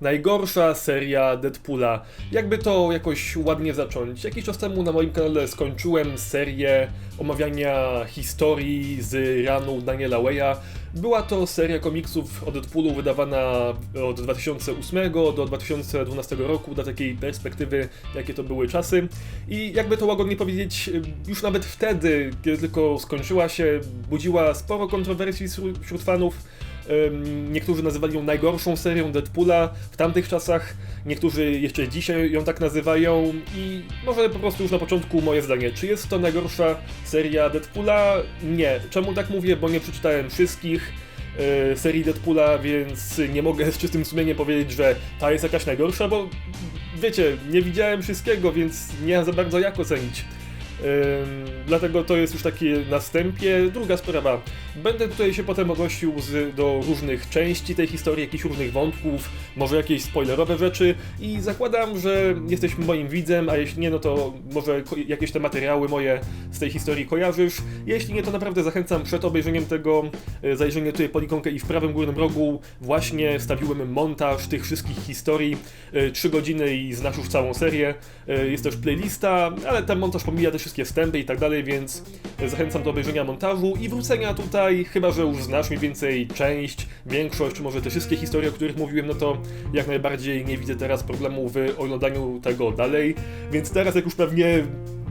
Najgorsza seria Deadpoola. Jakby to jakoś ładnie zacząć. Jakiś czas temu na moim kanale skończyłem serię omawiania historii z ranu Daniela Waya. Była to seria komiksów o Deadpoolu wydawana od 2008 do 2012 roku, dla takiej perspektywy, jakie to były czasy. I jakby to łagodnie powiedzieć, już nawet wtedy, kiedy tylko skończyła się, budziła sporo kontrowersji wśród fanów. Niektórzy nazywali ją najgorszą serią Deadpoola w tamtych czasach, niektórzy jeszcze dzisiaj ją tak nazywają i może po prostu już na początku moje zdanie. Czy jest to najgorsza seria Deadpoola? Nie. Czemu tak mówię? Bo nie przeczytałem wszystkich e, serii Deadpoola, więc nie mogę z czystym sumieniem powiedzieć, że ta jest jakaś najgorsza, bo wiecie, nie widziałem wszystkiego, więc nie za bardzo jak ocenić. Dlatego to jest już takie następie. Druga sprawa. Będę tutaj się potem odnosił z, do różnych części tej historii, jakichś różnych wątków, może jakieś spoilerowe rzeczy i zakładam, że jesteś moim widzem, a jeśli nie, no to może jakieś te materiały moje z tej historii kojarzysz. Jeśli nie, to naprawdę zachęcam przed obejrzeniem tego, e, zajrzenie tutaj pod ikonkę i w prawym górnym rogu właśnie wstawiłem montaż tych wszystkich historii, e, 3 godziny i znasz już całą serię. E, Jest też playlista, ale ten montaż pomija te wszystkie wstępy i tak dalej, więc zachęcam do obejrzenia montażu i wrócenia tutaj, chyba że już znasz mniej więcej część, większość, czy może te wszystkie historie, o których mówiłem, no to jak najbardziej nie widzę teraz problemu w oglądaniu tego dalej, więc teraz jak już pewnie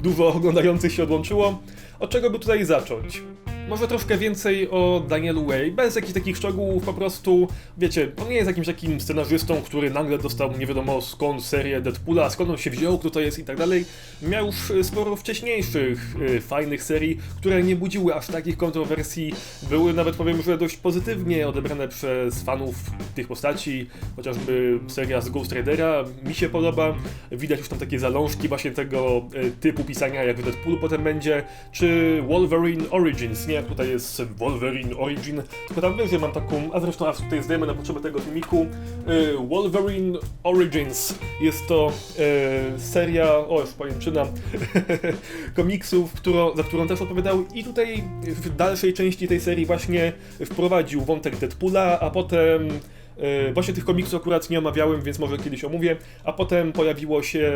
dużo oglądających się odłączyło, od czego by tutaj zacząć? Może troszkę więcej o Danielu Way, bez jakichś takich szczegółów, po prostu, wiecie, on nie jest jakimś takim scenarzystą, który nagle dostał nie wiadomo skąd serię Deadpoola, skąd on się wziął, kto to jest i tak dalej. Miał już e, sporo wcześniejszych, e, fajnych serii, które nie budziły aż takich kontrowersji, były nawet powiem, że dość pozytywnie odebrane przez fanów tych postaci, chociażby seria z Ghost Ridera mi się podoba, widać już tam takie zalążki właśnie tego e, typu pisania, jak w Deadpoolu potem będzie, czy Wolverine Origins, nie jak tutaj jest Wolverine Origin, tylko tam wyżej mam taką, a zresztą aż tutaj zdejmę na potrzeby tego filmiku, e, Wolverine Origins, jest to e, seria, o już pojęczyna, komiksów, którą, za którą też odpowiadał i tutaj w dalszej części tej serii właśnie wprowadził wątek Deadpoola, a potem e, właśnie tych komiksów akurat nie omawiałem, więc może kiedyś omówię, a potem pojawiło się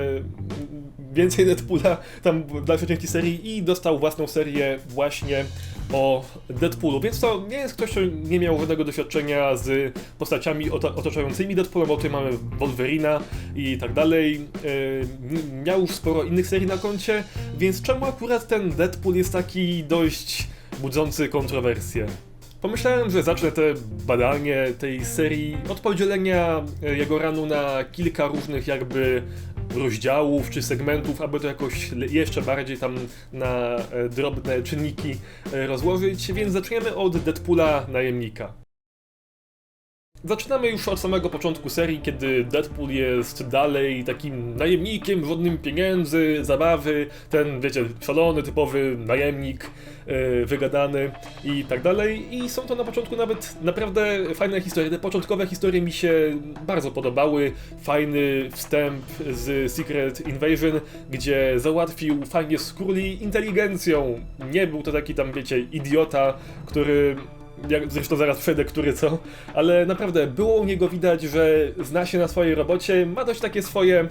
więcej Deadpoola tam w dalszej części serii i dostał własną serię właśnie o Deadpoolu, więc to nie jest ktoś, kto nie miał żadnego doświadczenia z postaciami otaczającymi Deadpoola, bo tutaj mamy Wolverina i tak dalej. M- miał już sporo innych serii na koncie, więc czemu akurat ten Deadpool jest taki dość budzący kontrowersje? Pomyślałem, że zacznę te badanie tej serii od podzielenia e, jego ranu na kilka różnych jakby rozdziałów czy segmentów, aby to jakoś jeszcze bardziej tam na e, drobne czynniki e, rozłożyć, więc zaczniemy od Deadpoola Najemnika. Zaczynamy już od samego początku serii, kiedy Deadpool jest dalej takim najemnikiem, żadnym pieniędzy, zabawy, ten, wiecie, szalony, typowy najemnik, yy, wygadany i tak dalej. I są to na początku nawet naprawdę fajne historie. Te początkowe historie mi się bardzo podobały. Fajny wstęp z Secret Invasion, gdzie załatwił fajnie Skrulli inteligencją. Nie był to taki tam, wiecie, idiota, który jak zresztą zaraz przejdę, który co, ale naprawdę było u niego widać, że zna się na swojej robocie, ma dość takie swoje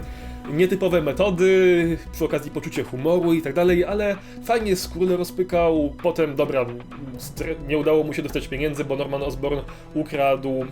nietypowe metody, przy okazji poczucie humoru i tak dalej, ale fajnie skórę rozpykał, potem, dobra, nie udało mu się dostać pieniędzy, bo Norman Osborn ukradł e,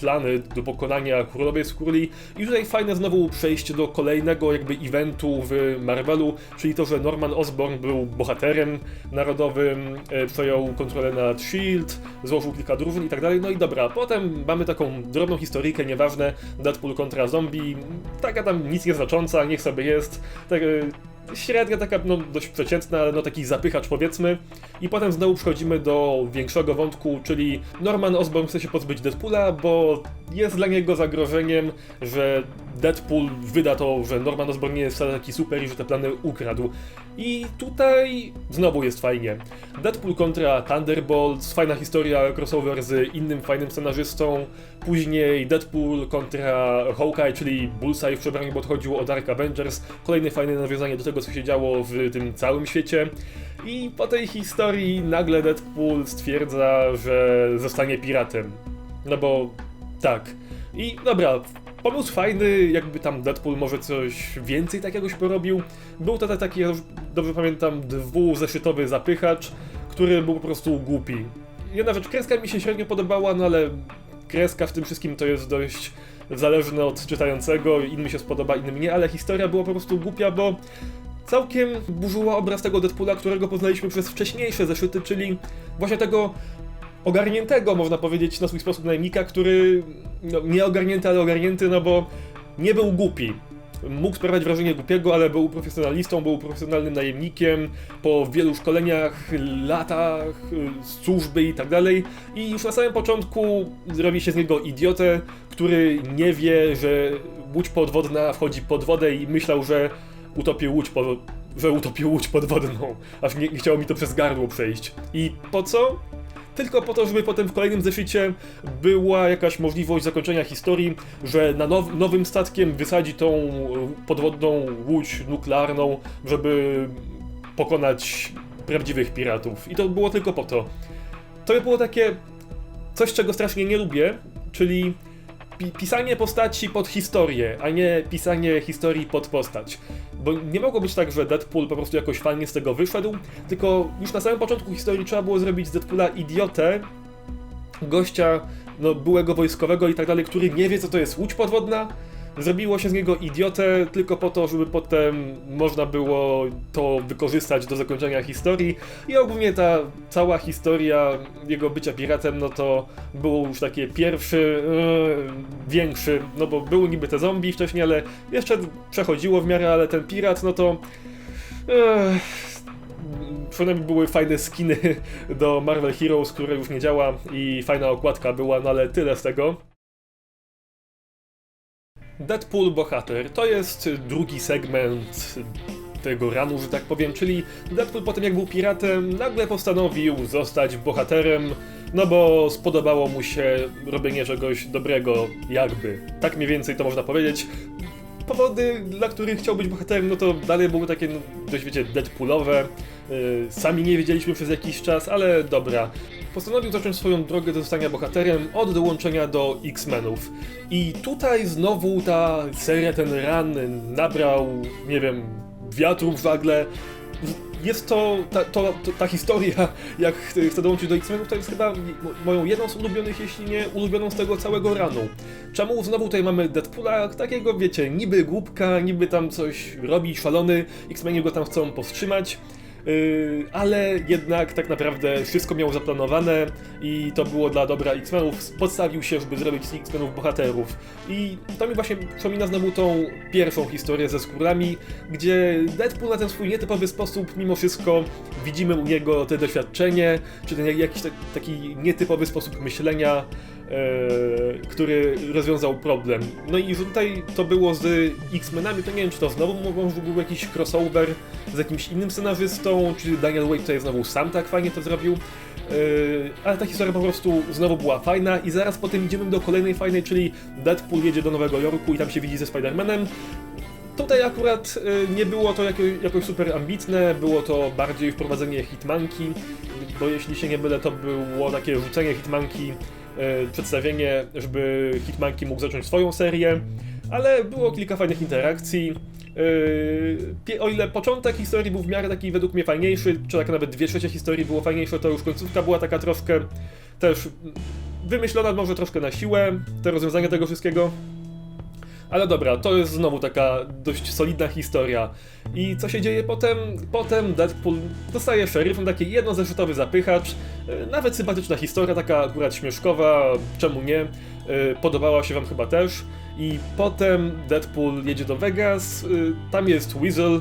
plany do pokonania królowej skórli i tutaj fajne znowu przejście do kolejnego jakby eventu w Marvelu, czyli to, że Norman Osborn był bohaterem narodowym, e, przejął kontrolę nad S.H.I.E.L.D., złożył kilka drużyn i tak dalej, no i dobra, potem mamy taką drobną historyjkę, nieważne, Deadpool kontra zombie, taka tam nic nieznacząca, niech sobie jest, tak, e, średnia taka, no dość przeciętna, no taki zapychacz powiedzmy. I potem znowu przechodzimy do większego wątku, czyli Norman Osborn chce się pozbyć Deadpoola, bo jest dla niego zagrożeniem, że Deadpool wyda to, że Norman Osborn nie jest wcale taki super i że te plany ukradł. I tutaj znowu jest fajnie. Deadpool kontra Thunderbolts, fajna historia, crossover z innym fajnym scenarzystą. Później Deadpool kontra Hawkeye, czyli Bullseye w przebraniu, bo odchodziło o Dark Avengers. Kolejne fajne nawiązanie do tego, co się działo w tym całym świecie. I po tej historii nagle Deadpool stwierdza, że zostanie piratem. No bo tak, I dobra, pomysł fajny, jakby tam Deadpool może coś więcej takiegoś porobił. Był to taki, dobrze pamiętam, dwuzeszytowy zapychacz, który był po prostu głupi. Jedna rzecz, kreska mi się średnio podobała, no ale kreska w tym wszystkim to jest dość zależne od czytającego, innym się spodoba, innym nie, ale historia była po prostu głupia, bo całkiem burzyła obraz tego Deadpoola, którego poznaliśmy przez wcześniejsze zeszyty, czyli właśnie tego ogarniętego, można powiedzieć, na swój sposób najemnika, który no, nie ogarnięty, ale ogarnięty, no bo nie był głupi. Mógł sprawiać wrażenie głupiego, ale był profesjonalistą, był profesjonalnym najemnikiem, po wielu szkoleniach, latach, służby i tak dalej. I już na samym początku zrobi się z niego idiotę, który nie wie, że łódź podwodna wchodzi pod wodę i myślał, że utopił łódź pod, że utopił łódź podwodną, aż nie, nie chciało mi to przez gardło przejść. I po co? Tylko po to, żeby potem w kolejnym zeszycie była jakaś możliwość zakończenia historii, że na now, nowym statkiem wysadzi tą podwodną łódź nuklearną, żeby pokonać prawdziwych piratów. I to było tylko po to. To by było takie coś, czego strasznie nie lubię, czyli pi pisanie postaci pod historię, a nie pisanie historii pod postać. Bo nie mogło być tak, że Deadpool po prostu jakoś fajnie z tego wyszedł, tylko już na samym początku historii trzeba było zrobić z Deadpoola idiotę, gościa, no, byłego wojskowego i tak dalej, który nie wie, co to jest łódź podwodna, Zrobiło się z niego idiotę tylko po to, żeby potem można było to wykorzystać do zakończenia historii i ogólnie ta cała historia jego bycia piratem, no to był już taki pierwszy, yy, większy, no bo były niby te zombie wcześniej, ale jeszcze przechodziło w miarę, ale ten pirat, no to... Yy, przynajmniej były fajne skiny do Marvel Heroes, które już nie działa i fajna okładka była, no ale tyle z tego. Deadpool Bohater to jest drugi segment tego ranu, że tak powiem, czyli Deadpool po tym jak był piratem, nagle postanowił zostać bohaterem, no bo spodobało mu się robienie czegoś dobrego, jakby. Tak mniej więcej to można powiedzieć. Powody, dla których chciał być bohaterem, no to dalej były takie no, dość, wiecie, Deadpoolowe. Yy, sami nie wiedzieliśmy przez jakiś czas, ale dobra postanowił zacząć swoją drogę do zostania bohaterem od dołączenia do X-Menów. I tutaj znowu ta seria, ten run nabrał, nie wiem, wiatru w żagle. Jest to ta, to, to, ta historia, jak chcę dołączyć do X-Menów, to jest chyba moją jedną z ulubionych, jeśli nie ulubioną z tego całego runu. Czemu znowu tutaj mamy Deadpoola, takiego wiecie, niby głupka, niby tam coś robi, szalony, X-Meni go tam chcą powstrzymać. Yy, ale jednak tak naprawdę wszystko miał zaplanowane i to było dla dobra X-Menów. Podstawił się, żeby zrobić z X-Menów bohaterów. I to mi właśnie przypomina znowu tą pierwszą historię ze skórami, gdzie Deadpool na ten swój nietypowy sposób, mimo wszystko widzimy u niego te doświadczenie, czy ten jakiś taki nietypowy sposób myślenia, który rozwiązał problem. No i tutaj to było z X-Menami, to nie wiem, czy to znowu może był jakiś crossover z jakimś innym scenarzystą, czy Daniel Wade tutaj znowu sam tak fajnie to zrobił. E, ale ta historia po prostu znowu była fajna i zaraz potem idziemy do kolejnej fajnej, czyli Deadpool jedzie do Nowego Jorku i tam się widzi ze Spider-Manem. Tutaj akurat e, nie było to jakoś, super ambitne, było to bardziej wprowadzenie Hitmanki, bo jeśli się nie mylę, to było takie rzucenie Hitmanki E, przedstawienie, żeby Hitmanki mógł zacząć swoją serię, ale było kilka fajnych interakcji. E, o ile początek historii był w miarę taki według mnie fajniejszy, czy tak nawet dwie trzecie historii było fajniejsze, to już końcówka była taka troszkę też wymyślona może troszkę na siłę, te rozwiązanie tego wszystkiego. Ale dobra, to jest znowu taka dość solidna historia. I co się dzieje potem? Potem Deadpool dostaje szeryfem taki jednozeszytowy zapychacz. E, nawet sympatyczna historia, taka akurat śmieszkowa, czemu nie? E, podobała się wam chyba też. I potem Deadpool jedzie do Vegas, y, tam jest Weasel, y,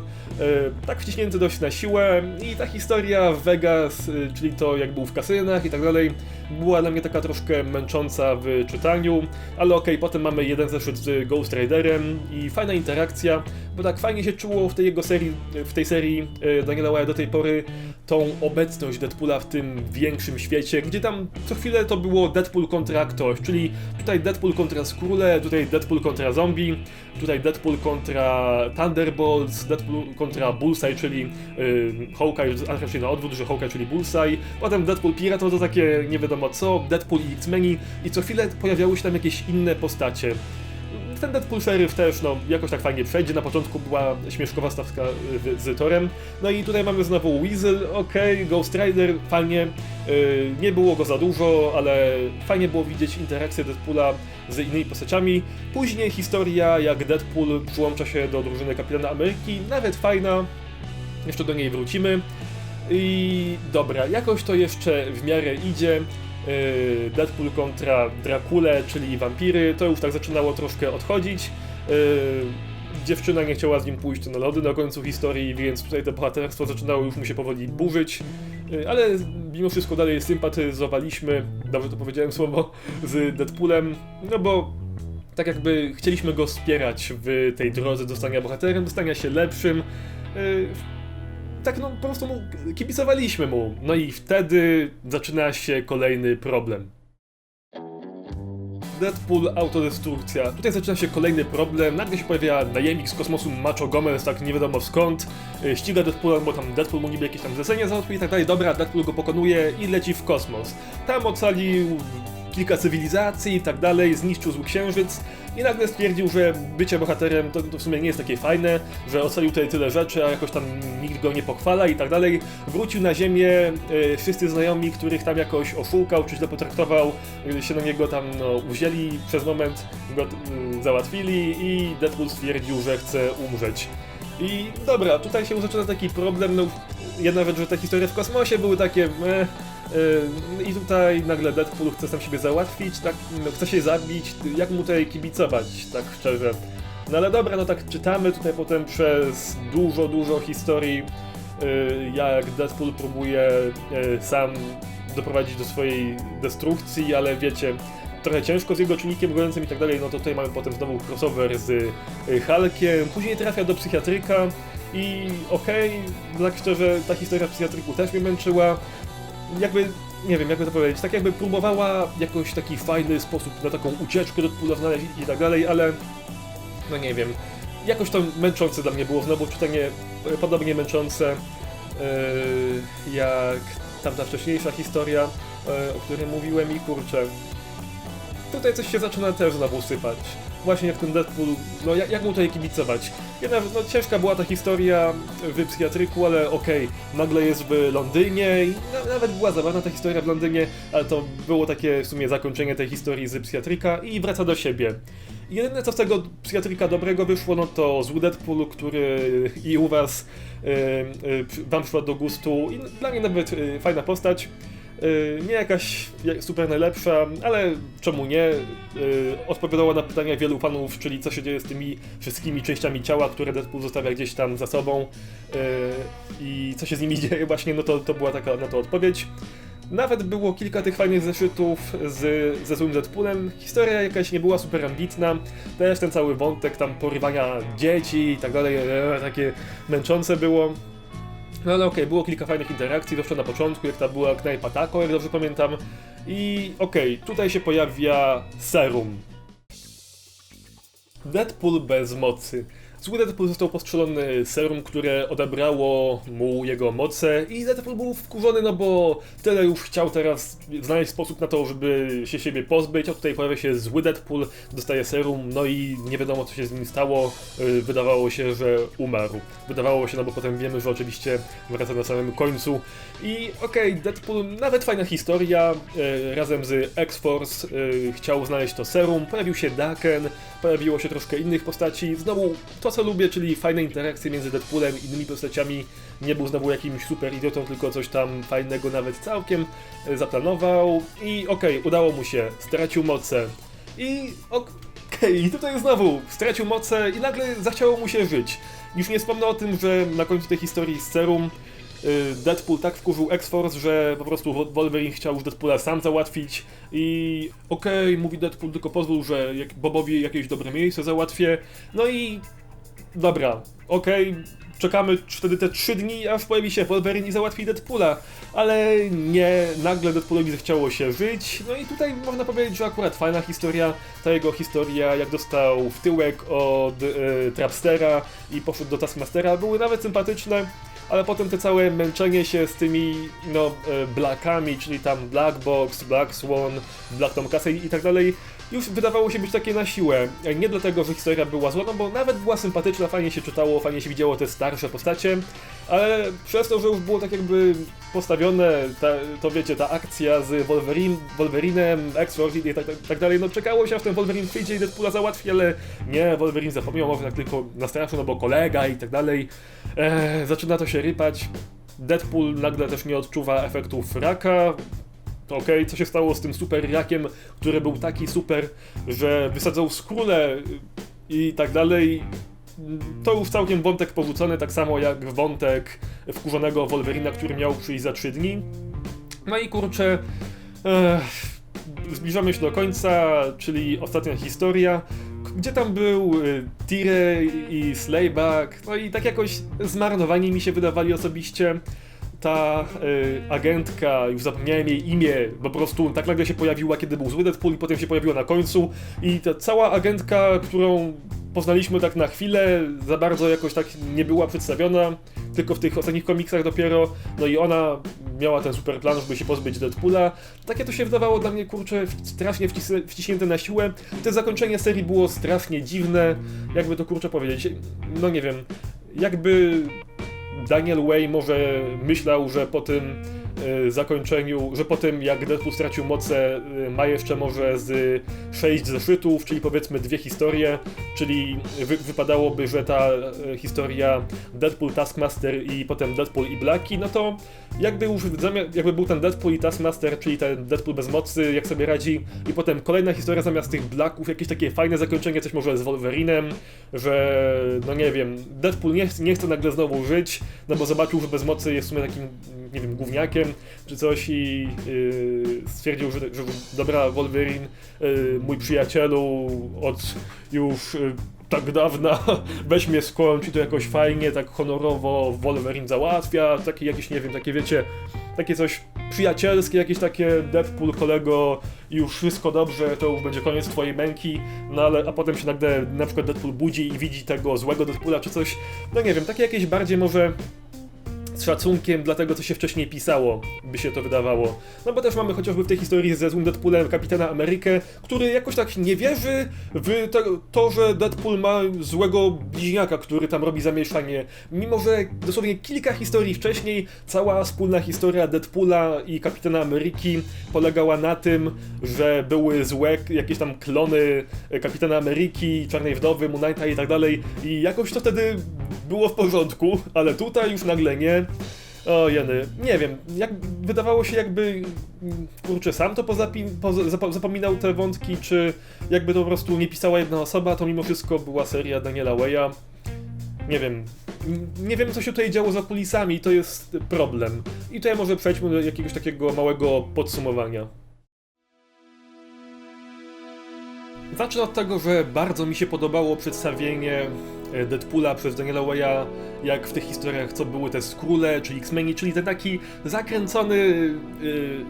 tak wciśnięty dość na siłę i ta historia w Vegas, y, czyli to jak był w kasynach i tak dalej, była dla mnie taka troszkę męcząca w czytaniu, ale okej, okay, potem mamy jeden zeszyt z Ghost Riderem i fajna interakcja, bo tak fajnie się czuło w tej jego serii, w tej serii Daniela Waya do tej pory tą obecność Deadpoola w tym większym świecie, gdzie tam co chwilę to było Deadpool kontra ktoś, czyli tutaj Deadpool kontra Skróle, tutaj Deadpool Deadpool kontra zombie, tutaj Deadpool kontra Thunderbolts, Deadpool kontra Bullseye, czyli yy, Hawkeye, a raczej na odwrót, że Hawkeye, czyli Bullseye, potem Deadpool Pirate, no to takie nie wiadomo co, Deadpool i X-Meni i co chwilę pojawiały się tam jakieś inne postacie. Ten Deadpool Sheriff też, no, jakoś tak fajnie przejdzie. Na początku była śmieszkowa stawka y, z Torem. No i tutaj mamy znowu Weasel, okej, Ghost Rider, fajnie. Yy, nie było go za dużo, ale fajnie było widzieć interakcję Deadpoola z innymi postaciami. Później historia, jak Deadpool przyłącza się do drużyny Kapitana Ameryki, nawet fajna. Jeszcze do niej wrócimy. I dobra, jakoś to jeszcze w miarę idzie. Yy, Deadpool kontra Dracule, czyli wampiry, to już tak zaczynało troszkę odchodzić. Yy, Dziewczyna nie chciała z nim pójść na lody na końcu historii, więc tutaj to bohaterstwo zaczynało już mu się powoli burzyć. Yy, Ale mimo wszystko dalej sympatyzowaliśmy, dobrze to powiedziałem słowo, z Deadpoolem, no bo tak jakby chcieliśmy go wspierać w tej drodze do stania bohaterem, do stania się lepszym. Tak no po prostu mu kibicowaliśmy mu. No i wtedy zaczyna się kolejny problem. Deadpool autodestrukcja. Tutaj zaczyna się kolejny problem. Nagle się pojawia najemnik z kosmosu Macho Gomez, tak nie wiadomo skąd. Y, Ściga Deadpoola, bo tam Deadpool mu niby jakieś tam zlecenia załatwi i tak dalej. Dobra, Deadpool go pokonuje i leci w kosmos. Tam ocalił kilka cywilizacji i tak dalej, zniszczył zły księżyc i nagle stwierdził, że bycie bohaterem to, to w sumie nie jest takie fajne, że ocalił tutaj tyle rzeczy, a jakoś tam nikt go nie pochwala i tak dalej. Wrócił na ziemię, e, wszyscy znajomi, których tam jakoś oszukał, czy źle potraktował, e, się na niego tam no, wzięli, przez moment go mm, załatwili i Deadpool stwierdził, że chce umrzeć. I dobra, tutaj się zaczyna taki problem, no jedna rzecz, że te historie w kosmosie były takie meh, Yy, I tutaj nagle Deadpool chce sam siebie załatwić, tak, no, chce się zabić, jak mu tutaj kibicować, tak szczerze. No ale dobra, no tak czytamy tutaj potem przez dużo, dużo historii, yy, jak Deadpool próbuje yy, sam doprowadzić do swojej destrukcji, ale wiecie, trochę ciężko z jego czynnikiem gojącym i tak dalej, no to tutaj mamy potem znowu crossover z y, Hulkiem, później trafia do psychiatryka i okej, okay, tak szczerze, ta historia w psychiatryku też mnie męczyła, jakby, nie wiem, jakby to powiedzieć, tak jakby próbowała jakoś taki fajny sposób na taką ucieczkę do Pula znaleźć i tak dalej, ale no nie wiem, jakoś to męczące dla mnie było znowu czytanie podobnie męczące yy, jak tamta wcześniejsza historia, yy, o której mówiłem i kurczę, tutaj coś się zaczyna też znowu sypać. Właśnie jak ten Deadpool, no jak, jak mu tutaj kibicować? Jedna, no ciężka była ta historia w psychiatryku, ale okej, okay, nagle jest w Londynie i na, nawet była zabawna ta historia w Londynie, ale to było takie w sumie zakończenie tej historii z psychiatryka i wraca do siebie. Jedyne co z tego psychiatryka dobrego wyszło, no to zły Deadpool, który i u was yy, yy, wam przyszła do gustu i dla mnie nawet yy, fajna postać. Yy, nie jakaś super najlepsza, ale czemu nie? Yy, odpowiadała na pytania wielu fanów, czyli co się dzieje z tymi wszystkimi częściami ciała, które Deadpool zostawia gdzieś tam za sobą yy, i co się z nimi dzieje właśnie, no to, to była taka na to odpowiedź. Nawet było kilka tych fajnych zeszytów z, ze złym Deadpoolem. Historia jakaś nie była super ambitna. Też ten cały wątek tam porywania dzieci i tak dalej, e, takie męczące było. No ale okej, okay, było kilka fajnych interakcji, zawsze na początku, jak ta była knajpa Taco, jak dobrze pamiętam. I okej, okay, tutaj się pojawia serum. Deadpool bez mocy. Zły Deadpool został postrzelony serum, które odebrało mu jego moce i Deadpool był wkurzony, no bo tyle już chciał teraz znaleźć sposób na to, żeby się siebie pozbyć, a tutaj pojawia się zły Deadpool, dostaje serum, no i nie wiadomo co się z nim stało, y, wydawało się, że umarł. Wydawało się, no bo potem wiemy, że oczywiście wraca na samym końcu i okej, okay, Deadpool, nawet fajna historia, y, razem z X-Force y, chciał znaleźć to serum, pojawił się Daken, pojawiło się troszkę innych postaci, znowu to co lubię, czyli fajne interakcje między Deadpoolem i innymi postaciami, nie był znowu jakimś super idiotą, tylko coś tam fajnego nawet całkiem e, zaplanował. I okej, okay, udało mu się, stracił moce. I okej, okay, tutaj znowu stracił moce i nagle zachciało mu się żyć. Już nie wspomnę o tym, że na końcu tej historii z Serum Y, Deadpool tak wkurzył X-Force, że po prostu Wolverine chciał już Deadpoola sam załatwić. I okej, okay, mówi Deadpool, tylko pozwól, że Bobowi jakieś dobre miejsce załatwię. No i dobra, okej, czekamy wtedy te trzy dni, aż pojawi się Wolverine i załatwi Deadpoola, ale nie, nagle Deadpoolowi zechciało się żyć, no i tutaj można powiedzieć, że akurat fajna historia, ta jego historia, jak dostał w tyłek od e, Trapstera i poszedł do Taskmastera, były nawet sympatyczne, ale potem te całe męczenie się z tymi, no, e, Blackami, czyli tam Black Box, Black Swan, Black Tom Castle i tak dalej, już wydawało się być takie na siłę. Nie dlatego, że historia była zła, no bo nawet była sympatyczna, fajnie się czytało, fajnie się widziało te starsze postacie, ale przez to, że już było tak jakby postawione, ta, to wiecie, ta akcja z Wolverine, Wolverinem, X-Force i tak, tak, tak dalej, no czekało się, aż ten Wolverine przyjdzie i Deadpoola załatwi, ale nie, Wolverine zapomniał, może tak tylko nastraszył, no bo kolega i tak dalej. Eee, zaczyna to się rypać. Deadpool nagle też nie odczuwa efektów raka, okej, co się stało z tym super rakiem, który był taki super, że wysadzał skórę i tak dalej. To już całkiem wątek porzucony, tak samo jak wątek wkurzonego Wolverina, który miał przyjść za 3 dni. No i kurczę, e, zbliżamy się do końca, czyli ostatnia historia. Gdzie tam był y, Tire i Slayback? No i tak jakoś zmarnowani mi się wydawali osobiście ta y, agentka, już zapomniałem jej imię, po prostu tak nagle się pojawiła, kiedy był zły Deadpool i potem się pojawiła na końcu i ta cała agentka, którą poznaliśmy tak na chwilę, za bardzo jakoś tak nie była przedstawiona, tylko w tych ostatnich komiksach dopiero, no i ona miała ten super plan, żeby się pozbyć Deadpoola. Takie to się wydawało dla mnie, kurczę, strasznie wciśnięte na siłę. To zakończenie serii było strasznie dziwne, jakby to kurczę powiedzieć, no nie wiem, jakby Daniel Way może myślał, że po tym zakończeniu, że po tym jak Deadpool stracił moce, y, ma jeszcze może z sześć zeszytów, czyli powiedzmy dwie historie, czyli wy, wypadałoby, że ta y, historia Deadpool, Taskmaster i potem Deadpool i Blacki, no to jakby już jakby był ten Deadpool i Taskmaster, czyli ten Deadpool bez mocy, jak sobie radzi, i potem kolejna historia zamiast tych Blacków, jakieś takie fajne zakończenie, coś może z Wolverinem, że no nie wiem, Deadpool nie, nie chce nagle znowu żyć, no bo zobaczył, że bez mocy jest w sumie takim, nie wiem, gówniakiem czy coś i yy, stwierdził, że, że dobra, Wolverine, yy, mój przyjacielu od już yy, tak dawna, weź mnie skłon, ci to jakoś fajnie, tak honorowo Wolverine załatwia, takie jakieś, nie wiem, takie wiecie, takie coś przyjacielskie, jakieś takie Deadpool, kolego, już wszystko dobrze, to już będzie koniec twojej męki, no ale, a potem się nagle na przykład Deadpool budzi i widzi tego złego Deadpoola czy coś, no nie wiem, takie jakieś bardziej może z szacunkiem dla tego, co się wcześniej pisało, by się to wydawało. No bo też mamy chociażby w tej historii ze złym Deadpoolem Kapitana Amerykę, który jakoś tak nie wierzy w to, że Deadpool ma złego bliźniaka, który tam robi zamieszanie. Mimo, że dosłownie kilka historii wcześniej cała wspólna historia Deadpoola i Kapitana Ameryki polegała na tym, że były złe jakieś tam klony Kapitana Ameryki, Czarnej Wdowy, Moon Knighta i tak dalej i jakoś to wtedy było w porządku, ale tutaj już nagle nie. O jeny, nie wiem, jak, wydawało się jakby, kurczę, sam to pozapi, poza, zap- zapominał te wątki, czy jakby to po prostu nie pisała jedna osoba, to mimo wszystko była seria Daniela Waya. Nie wiem, nie wiem co się tutaj działo za kulisami to jest problem. I tutaj może przejdźmy do jakiegoś takiego małego podsumowania. Zacznę od tego, że bardzo mi się podobało przedstawienie Deadpoola przez Daniela Waya, jak w tych historiach, co były te Skróle, czy X-Meni, czyli ten taki zakręcony, yy,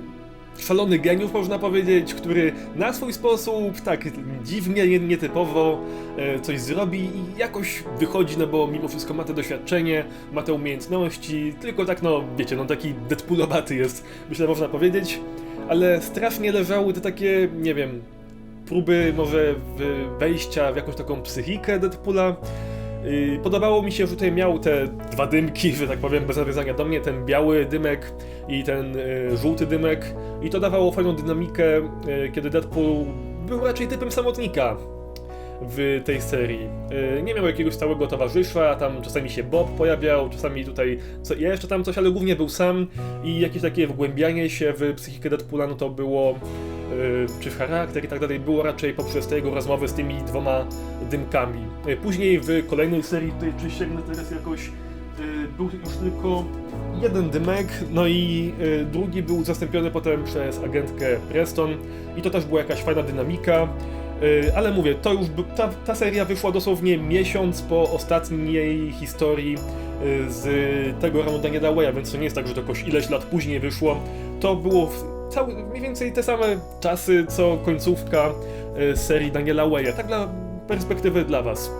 szalony geniusz, można powiedzieć, który na swój sposób, tak dziwnie, nie- nietypowo e, coś zrobi i jakoś wychodzi, no bo mimo wszystko ma to doświadczenie, ma te umiejętności, tylko tak, no wiecie, no taki Deadpoolowaty jest, myślę, można powiedzieć, ale strasznie leżały te takie, nie wiem, próby może wejścia w jakąś taką psychikę Deadpoola. Podobało mi się, że tutaj miał te dwa dymki, że tak powiem, bez nawiązania do mnie, ten biały dymek i ten yy, żółty dymek. I to dawało fajną dynamikę, yy, kiedy Deadpool był raczej typem samotnika w tej serii. Yy, Nie miał jakiegoś stałego towarzysza, tam czasami się Bob pojawiał, czasami tutaj co, jeszcze tam coś, ale głównie był sam i jakieś takie wgłębianie się w psychikę Deadpoola, no to było yy, czy w charakter i tak dalej, było raczej poprzez te jego rozmowy z tymi dwoma dymkami. Yy, Później w kolejnej serii, tutaj czy sięgnę teraz jakoś, był już tylko jeden dymek, no i drugi był zastąpiony potem przez agentkę Preston i to też była jakaś fajna dynamika. Y, Ale mówię, to już ta, ta seria wyszła dosłownie miesiąc po ostatniej historii y, z tego ranu Daniela Waya, więc to nie jest tak, że to jakoś ileś lat później wyszło. To było w cały, mniej więcej te same czasy, co końcówka y, serii Daniela Waya. Tak dla perspektywy dla was.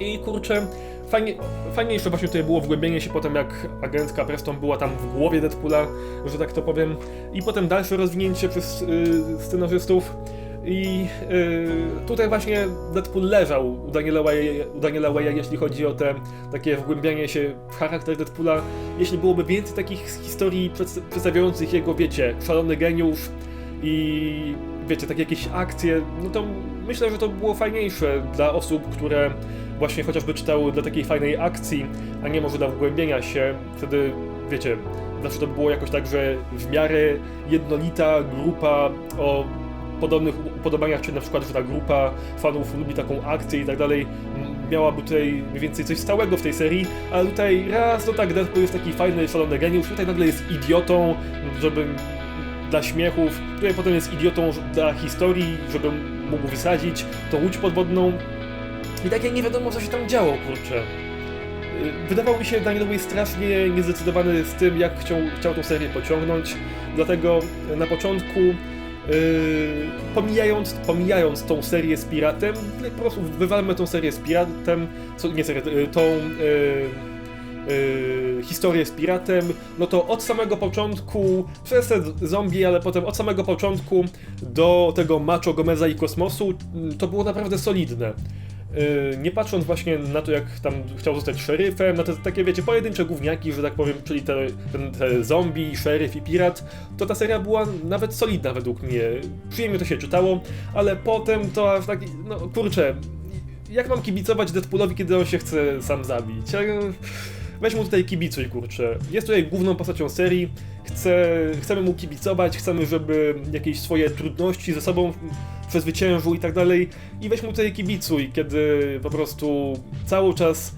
I kurczę, fajnie, fajniejsze właśnie tutaj było wgłębienie się potem, jak agentka Preston była tam w głowie Deadpoola, że tak to powiem, i potem dalsze rozwinięcie przez y, scenarzystów. I y, tutaj właśnie Deadpool leżał u Daniela Waya, u Daniela Waya, jeśli chodzi o te takie wgłębianie się w charakter Deadpoola. Jeśli byłoby więcej takich historii przed, przedstawiających jego, wiecie, szalony geniusz i wiecie, takie jakieś akcje, no to myślę, że to było fajniejsze dla osób, które właśnie chociażby czytały dla takiej fajnej akcji, a nie może dla wgłębienia się. Wtedy, wiecie, zawsze to było jakoś tak, że w miarę jednolita grupa o podobnych upodobaniach, czy na przykład, że ta grupa fanów lubi taką akcję i tak dalej, miałaby tutaj mniej więcej coś stałego w tej serii, ale tutaj raz, no tak, Deadpool jest taki fajny, szalony geniusz, tutaj nagle jest idiotą, żeby dla śmiechów, tutaj potem jest idiotą dla historii, żeby mógł wysadzić tą łódź podwodną. I takie nie wiadomo, co się tam działo, kurczę. Y, Wydawał mi się Daniel strasznie niezdecydowany z tym, jak chciał, chciał tą serię pociągnąć, dlatego na początku, pomijając, pomijając tą serię z Piratem, po prostu wywalmy tą serię z Piratem, co, nie serię, y, tą... Yy, yy, historię z piratem, no to od samego początku, przez te zombie, ale potem od samego początku do tego Macho Gomeza i kosmosu, mm, to było naprawdę solidne. Yy, nie patrząc właśnie na to, jak tam chciał zostać szeryfem, na te takie, wiecie, pojedyncze gówniaki, że tak powiem, czyli te, ten, te zombie, szeryf i pirat, to ta seria była nawet solidna według mnie. Przyjemnie to się czytało, ale potem to aż taki, no kurczę, jak mam kibicować Deadpoolowi, kiedy on się chce sam zabić? Ja- Weź mu tutaj kibicuj, kurczę. Jest tutaj główną postacią serii, chce, chcemy mu kibicować, chcemy, żeby jakieś swoje trudności ze sobą przezwyciężył i tak dalej. I weź mu tutaj kibicuj, kiedy po prostu cały czas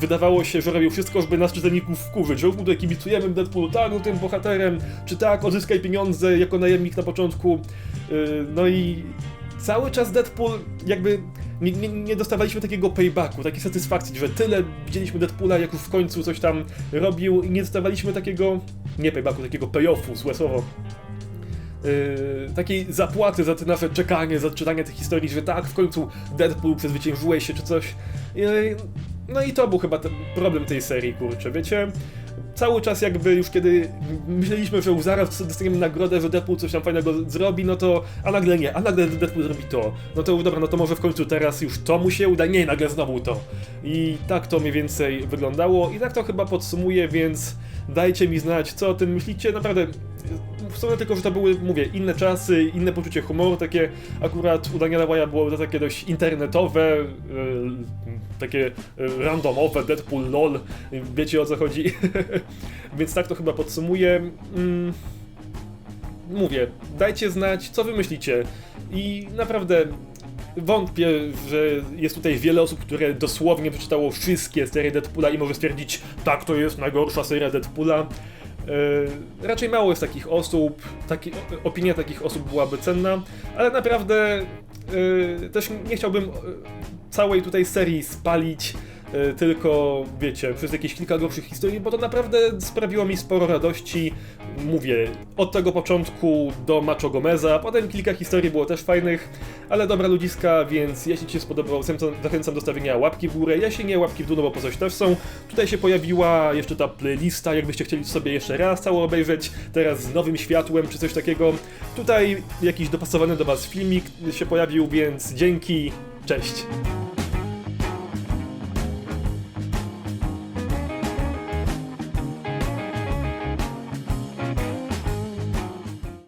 wydawało się, że robił wszystko, żeby nas czytelników wkurzyć, że mu tutaj kibicujemy Deadpoolu, tak, no tym bohaterem, czy tak, odzyskaj pieniądze jako najemnik na początku. Yy, No i cały czas Deadpool jakby nie, nie, nie dostawaliśmy takiego paybacku, takiej satysfakcji, że tyle widzieliśmy Deadpoola, jak już w końcu coś tam robił i nie dostawaliśmy takiego, nie paybacku, takiego payoffu, złe słowo. Yy, takiej zapłaty za te nasze czekanie, za czytanie tych historii, że tak, w końcu Deadpool przezwyciężyłeś się czy coś. Yy, no i to był chyba problem tej serii, kurczę, wiecie? Cały czas jakby już kiedy myśleliśmy, że zaraz dostaniemy nagrodę, że Deadpool coś tam fajnego zrobi, no to, a nagle nie, a nagle Deadpool zrobi to. No to dobra, no to może w końcu teraz już to mu się uda, nie, nagle znowu to. I tak to mniej więcej wyglądało i tak to chyba podsumuję, więc dajcie mi znać, co o tym myślicie, naprawdę Wspomnę tylko, że to były, mówię, inne czasy, inne poczucie humoru, takie akurat u Daniela Waya było to takie dość internetowe, yy, takie yy, randomowe, Deadpool lol, wiecie o co chodzi. Więc tak to chyba podsumuję. Mm, mówię, dajcie znać, co wy myślicie. I naprawdę wątpię, że jest tutaj wiele osób, które dosłownie przeczytało wszystkie serie Deadpoola i może stwierdzić, tak, to jest najgorsza seria Deadpoola. Yy, raczej mało jest takich osób, taki, opinia takich osób byłaby cenna, ale naprawdę yy, też nie chciałbym yy, całej tutaj serii spalić, tylko wiecie, przez jakieś kilka gorszych historii, bo to naprawdę sprawiło mi sporo radości. Mówię, od tego początku do Macho Gomeza, potem kilka historii było też fajnych, ale dobra ludziska, więc jeśli Ci się spodobało, zachęcam, do stawienia łapki w górę, jeśli nie, łapki w dół, no bo po coś też są. Tutaj się pojawiła jeszcze ta playlista, jakbyście chcieli sobie jeszcze raz cało obejrzeć, teraz z nowym światłem czy coś takiego. Tutaj jakiś dopasowany do Was filmik się pojawił, więc dzięki, cześć!